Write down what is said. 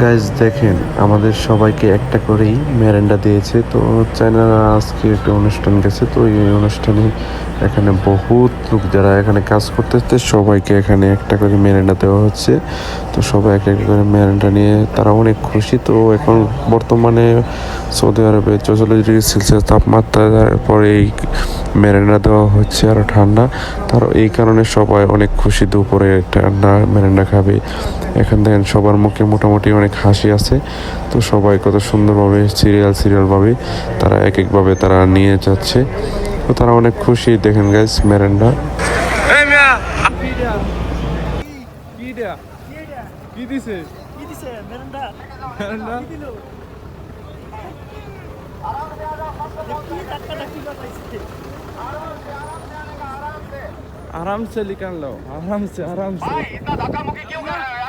Guys দেখেন, আমাদের সবাইকে একটা করেই মেরেন্ডা দিয়েছে। তো চাইনারা আজকে একটা অনুষ্ঠান গেছে, তো এই অনুষ্ঠানে এখানে বহুত লোক যারা এখানে কাজ করতেছে, সবাইকে এখানে একটা করে মেরেন্ডা দেওয়া হচ্ছে। তো সবাই এক এক করে মেরেন্ডা নিয়ে তারা অনেক খুশি। তো এখন বর্তমানে সৌদি আরবে চৌচল্লিশ ডিগ্রি সেলসিয়াস তাপমাত্রা পরে এই মেরেন্ডা দেওয়া হচ্ছে আরও ঠান্ডা। তার এই কারণে সবাই অনেক খুশি দুপুরে ঠান্ডা মেরেন্ডা খাবে। এখান দেখেন সবার মুখে মোটামুটি অনেক হাসি আছে। তো সবাই কত সুন্দরভাবে সিরিয়াল সিরিয়ালভাবে তারা এক একভাবে তারা নিয়ে যাচ্ছে। তো তারা অনেক খুশি দেখেন গাইস মেরেন্ডা। কি দিছে? কি দিছে? মেরেন্ডা। মেরেন্ডা? কি দিল? কি টাকাটা কি পাইছে? आराम से निकाल लो आराम से आराम से इतना धक्का मुक्की क्यों कर रहा हो